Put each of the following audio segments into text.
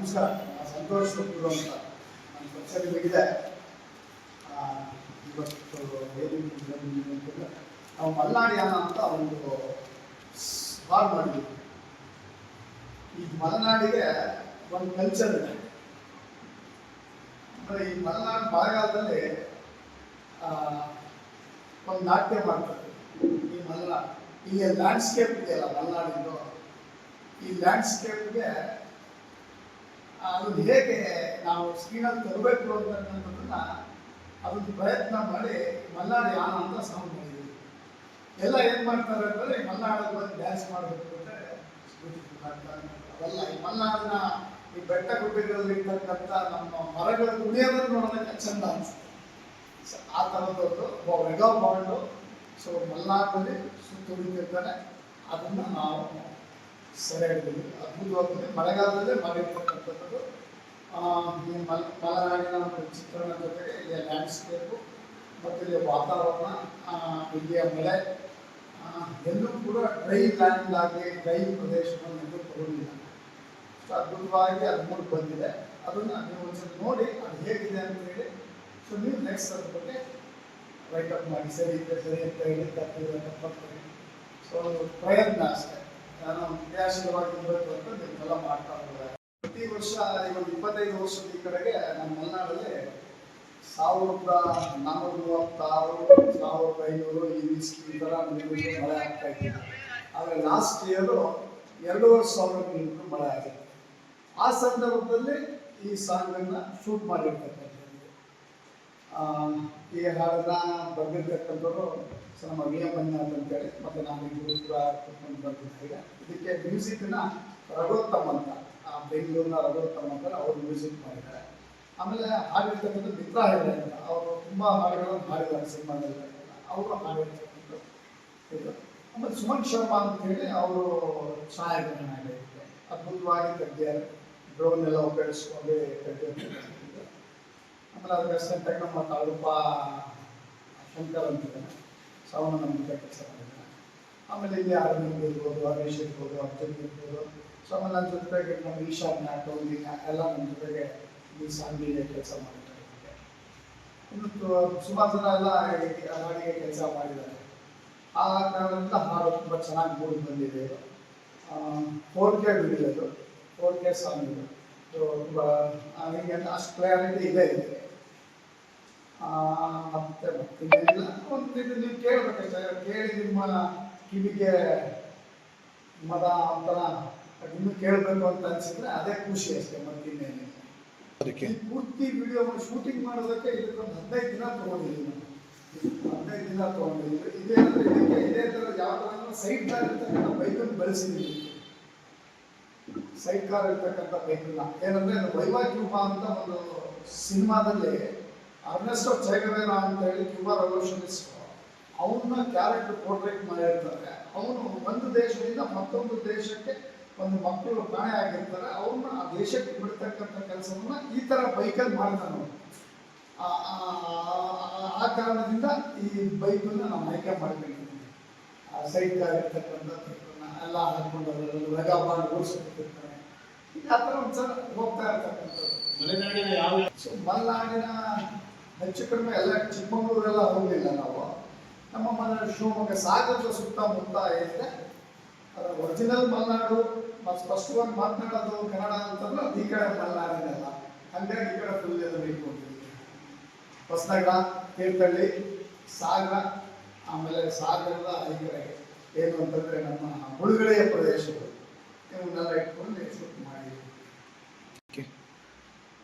ನಾನು ಸಂತೋಷ್ ಅಂತ. ನನ್ನ ಪರಿಚಯ ನಿಮಗಿದೆ ಇವತ್ತು ನಾವು ಮಲೆನಾಡಿಯಾನ ಅಂತ ಒಂದು ಬಾರ್ ಮಾಡಿದ್ವಿ. ಈ ಮಲೆನಾಡಿಗೆ ಒಂದು ಕಲ್ಚರ್ ಇದೆ. ಅಂದ್ರೆ ಈ ಮಲೆನಾಡು ಮಳೆಗಾಲದಲ್ಲಿ ಒಂದು ನಾಟ್ಯ ಮಾಡ್ತಾರೆ. ಈ ಮಲೆನಾಡು ಇಲ್ಲಿ ಲ್ಯಾಂಡ್ಸ್ಕೇಪ್ ಇದೆಯಲ್ಲ ಮಲೆನಾಡಿಂದು. ಈ ಲ್ಯಾಂಡ್ಸ್ಕೇಪ್ಗೆ ಅದನ್ನು ಹೇಗೆ ನಾವು ಸ್ಕ್ರೀನಲ್ಲಿ ತರಬೇಕು ಅನ್ನೋದನ್ನ ಅದೊಂದು ಪ್ರಯತ್ನ ಮಾಡಿ ಮಲ್ನಾಡು ಯಾನ ಅಂತ ಸಾಂಗ್ ಮಾಡಿದ್ವಿ. ಎಲ್ಲ ಏನು ಮಾಡ್ತಾರೆ ಅಂದರೆ ಮಲ್ನಾಡಲ್ಲಿ ಬಂದು ಡ್ಯಾನ್ಸ್ ಮಾಡಬೇಕು ಅಂದರೆ ಅವೆಲ್ಲ ಈ ಮಲ್ನಾಡಿನ ಈ ಬೆಟ್ಟ ಗುಡ್ಡಗಳಲ್ಲಿ ಇರ್ತಕ್ಕಂಥ ನಮ್ಮ ಮರಗಳ ಉಳಿಯೋದನ್ನು ನೋಡೋದಕ್ಕೆ ಚಂದ ಅನಿಸುತ್ತೆ. ಆ ಥರದೊಂದು ಮೆಗಾ ಬಾಂಡು ಸೊ ಮಲ್ನಾಡಲ್ಲಿ ಸುತ್ತುಳಿತಿರ್ತಾನೆ ಅದನ್ನು ನಾವು ಸೆರೆ ಅದ್ಭುತವಾಗ್ತದೆ ಮಳೆಗಾಲದಲ್ಲೇ ಮಾಡಿರ್ತಕ್ಕಂಥದ್ದು. ಮಲೆನಾಡಿನ ಒಂದು ಚಿತ್ರಣ ಜೊತೆಗೆ ಇಲ್ಲಿಯ ಲ್ಯಾಂಡ್ಸ್ಕೇಪು ಮತ್ತು ಇಲ್ಲಿಯ ವಾತಾವರಣ ಇಲ್ಲಿಯ ಮಳೆ ಎಲ್ಲೂ ಕೂಡ ಡ್ರೈ ಲ್ಯಾಂಡ್ ಆಗಿ ಡ್ರೈ ಪ್ರದೇಶವನ್ನು ಎಲ್ಲೂ ತಗೊಂಡಿಲ್ಲ. ಸೊ ಅದ್ಭುತವಾಗಿ ಅದು ಬಂದಿದೆ. ಅದನ್ನು ನೀವು ಒಂದ್ಸಲ ನೋಡಿ ಅದು ಹೇಗಿದೆ ಅಂತ ಹೇಳಿ. ಸೊ ನೀವು ನೆಕ್ಸ್ಟ್ ಅದ್ರ ಬಗ್ಗೆ ರೈಟ್ ಅಪ್ ಮಾಡಿ. ಸರಿ ಇದೆ ಸರಿ ಅಂತ ಹೇಳಿ ತಪ್ಪಿದೆ ತಪ್ಪು ಸೊ ಪ್ರಯತ್ನ ಅಷ್ಟೇ. ನಾನು ಕ್ರಿಯಾಶೀಲವಾಗಿ ಇರಬೇಕು ಅಂತ ನೀವೆಲ್ಲ ಮಾಡ್ತಾ ಇದ್ದಾರೆ? ಪ್ರತಿ ವರ್ಷ, ಈ ಒಂದು ಇಪ್ಪತ್ತೈದು ವರ್ಷದ ಈ ಕಡೆಗೆ ನಮ್ಮ ಮಲೆನಾಡಲ್ಲಿ ಸಾವಿರದ ನಾನ್ನೂರ ಮೂವತ್ತಾರು ಸಾವಿರದ ಐನೂರು ಈ ಈ ಥರ ಮಳೆ ಆಗ್ತಾ ಇತ್ತು ಆದರೆ ಲಾಸ್ಟ್ ಇಯರು ಎರಡೂವರೆ ಸಾವಿರ ಮಿಲಿಮೀಟರ್ ಮಳೆ ಆಗಿದೆ. ಆ ಸಂದರ್ಭದಲ್ಲಿ ಈ ಸಾಂಗನ್ನು ಶೂಟ್ ಮಾಡಿರ್ತಕ್ಕಂಥದ್ದು. ಈ ಹಾಡನ್ನ ಬರೆದಿರ್ತಕ್ಕಂಥವ್ರು ಸೊ ನಮ್ಮ ವಿ ಎಂ ಮಂಜುನಾಥ್ ಅಂತೇಳಿ, ಮತ್ತು ನಾನು ಇಬ್ಬರು ಕೂಡ ಕೂತ್ಕೊಂಡು ಬರ್ತಿದ್ದೆ ಇದಕ್ಕೆ ಮ್ಯೂಸಿಕ್ನ ರಘೋತ್ತಮ್ ಅಂತ ಬೆಂಗಳೂರಿನ ರಘೋತ್ತಮ್ ಅಂತ ಅವರು ಮ್ಯೂಸಿಕ್ ಮಾಡಿದ್ದಾರೆ. ಆಮೇಲೆ ಹಾಡಿರ್ತಕ್ಕಂಥ ಮಿತ್ರ ಹೆಗಡೆ ಅಂತ, ಅವರು ತುಂಬ ಹಾಡುಗಳನ್ನು ಹಾಡಿದ್ದಾರೆ ಸಿನಿಮಾದಲ್ಲಿ. ಅವರು ಹಾಡಿರ್ತಕ್ಕಂಥ ಇದು ಆಮೇಲೆ ಸುಮನ್ ಶರ್ಮಾ ಅಂತ ಹೇಳಿ ಅವರು ಛಾಯಾಗ್ರಹಣ ಅದ್ಭುತವಾಗಿ ತೆಗ್ದಿದ್ದಾರೆ ಡ್ರೋನ್ ಎಲ್ಲ ಉಪಯೋಗಿಸ್ಕೊಂಡು ತೆಗ್ದಿರ್ತಾರೆ ಆಮೇಲೆ ಅದಕ್ಕೆ ಅಷ್ಟಂಟಾಗಿ ನಮ್ಮ ತಾಲೂಪ ಶಂಕರ್ ಅಂತಿದ್ದಾನೆ ಸೊ ಅವನು ಕೆಲಸ ಮಾಡಿದ್ದಾನೆ ಆಮೇಲೆ ಇಲ್ಲಿ ಅರವಿಂದ್ ಇರ್ಬೋದು, ಹರೀಶ್ ಇರ್ಬೋದು, ಅರ್ಜುನ್ ಇರ್ಬೋದು. ಸೊ ಆಮೇಲೆ ನನ್ನ ಜೊತೆಗೆ ನಮ್ಮ ಈಶಾನ್ಯ ಟೋಲಿನ ಎಲ್ಲ ನಮ್ಮ ಜೊತೆಗೆ ಈ ಸಾಂಗಿಗೆ ಕೆಲಸ ಮಾಡಿದ್ದಾರೆ ಇನ್ನು ಸುಮಾರು ಜನ ಎಲ್ಲ ಹಾಡಿಗೆ ಕೆಲಸ ಮಾಡಿದ್ದಾರೆ. ಆ ಕಾರಣದಿಂದ ಹಾಡು ತುಂಬ ಚೆನ್ನಾಗಿ ಮೂಡಿ ಬಂದಿದೆ ಫೋರ್ ಕೆ ವಿಡಿಯೋ ಇದು ಫೋರ್ ಕೆ ಸಾಂಗ್ ಇದು. ತುಂಬ ಅಷ್ಟು ಕ್ಲಾರಿಟಿ ಇದೆ ಇದೆ ಮತ್ತೆ ಬರ್ತೀನಿ ಒಂದು ಇದು ನೀವು ಕೇಳಬೇಕು ಕೇಳಿ ನಿಮ್ಮ ಕಿವಿಗೆ ಮದ ಅಂತರ. ಇನ್ನು ಕೇಳಬೇಕು ಅಂತ ಅನ್ಸಿದ್ರೆ ಅದೇ ಖುಷಿ ಅಷ್ಟೇ ಅದಕ್ಕೆ? ಪೂರ್ತಿ ವಿಡಿಯೋ ಶೂಟಿಂಗ್ ಮಾಡೋದಕ್ಕೆ ಇದಕ್ಕೊಂದು ಹದಿನೈದು ದಿನ ತಗೊಂಡಿದ್ದೀನಿ ಹದಿನೈದು ದಿನ ತಗೊಂಡಿದ್ದೀನಿ. ಇದೇ ಇದಕ್ಕೆ ಇದೇ ಥರ ಯಾವ ಥರ ಸೈಡ್ ಕಾರ್ ಇರ್ತಕ್ಕಂಥ ಬೈಕನ್ನು ಬಳಸಿದ್ದೀನಿ. ಸೈಡ್ ಕಾರ್ ಇರ್ತಕ್ಕಂಥ ಬೈಕನ್ನ ಏನಂದ್ರೆ ಇದು ವೈವಾ ಕ್ಯೂಬಾ ಅಂತ ಒಂದು ಸಿನಿಮಾದಲ್ಲಿ ಅರ್ನೆಸ್ಟೋ ಚೈಗವೇರಾ ಅಂತ ಹೇಳಿ ಕ್ಯೂಬಾ ರೆವಲ್ಯೂಷನಿಸ್ಟ್ ಅವನ್ನ ಕ್ಯಾರೆಕ್ಟರ್ ಪೋರ್ಟ್ರೇಟ್ ಮಾಡಿರ್ತಾರೆ. ಅವನು ಒಂದು ದೇಶದಿಂದ ಮತ್ತೊಂದು ದೇಶಕ್ಕೆ ಒಂದು ಮಕ್ಕಳು ಕಾಣೆ ಆಗಿರ್ತಾರೆ. ಅವ್ರನ್ನ ಆ ದೇಶಕ್ಕೆ ಬಿಡ್ತಕ್ಕಂಥ ಕೆಲಸವನ್ನ ಈ ತರ ಬೈಕಲ್ಲಿ ಮಾಡ್ತಾನೆ. ಆ- ಕಾರಣದಿಂದ ಈ ಬೈಕನ್ನು ನಾವು ಆಯ್ಕೆ ಮಾಡ್ಕೊಂಡಿದ್ದೀನಿ ಆ ಸೈಡ್ ಆಗಿರ್ತಕ್ಕಂಥ ಎಲ್ಲ ಹಾಕೊಂಡು ವೆಗ ಮಾಡಿ ಆ ಥರ ಒಂದ್ಸಲ ಹೋಗ್ತಾ ಇರ್ತಕ್ಕಂಥದ್ದು. ಮಲೆನಾಡಿನ ಯಾವ ಮಲೆನಾಡಿನ ಹೆಚ್ಚು ಕಡಿಮೆ ಎಲ್ಲ ಚಿಕ್ಕಮಗಳೂರೆಲ್ಲ ಹೋಗಲಿಲ್ಲ ನಾವು. ನಮ್ಮ ಮಲೆನಾಡು ಶಿವಮೊಗ್ಗ ಸಾಗರದ ಸುತ್ತಮುತ್ತ ಇದೆ ಅದರ ಒರಿಜಿನಲ್ ಮಲೆನಾಡು ಮತ್ತು ಸ್ಪಷ್ಟವಾಗಿ ಮಾತನಾಡೋದು ಕನ್ನಡ ಅಂತಂದ್ರೆ ಈ ಕಡೆ ಮಲೆನಾಡಿನಲ್ಲ. ಹಂಗಾಗಿ ಈ ಕಡೆ ಫುಲ್ ಎಲ್ಲ ಹೋಗ್ತೀವಿ ಹೊಸನಗರ, ತೀರ್ಥಹಳ್ಳಿ, ಸಾಗರ, ಆಮೇಲೆ ಸಾಗರದ ಈ ಕಡೆ ಏನು ಅಂತಂದ್ರೆ ನಮ್ಮ ಮುಳುಗಡೆಯ ಪ್ರದೇಶಗಳು. ಇವನ್ನೆಲ್ಲ ಇಟ್ಕೊಂಡು ಶೂಟ್ ಮಾಡಿ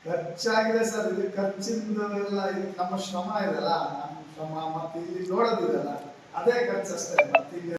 ಖರ್ಚಾಗಿದೆ ಸರ್ ಇದು ಖರ್ಚಿಂದ ಎಲ್ಲ ನಮ್ಮ ಶ್ರಮ ಇದೆಲ್ಲ ನಮ್ಮ ಶ್ರಮ ಮತ್ತೆ ಇಲ್ಲಿ ನೋಡೋದಿದೆಲ್ಲ ಅದೇ ಖರ್ಚು ಅಷ್ಟೇ. ಮತ್ತೆ ಇಲ್ಲಿ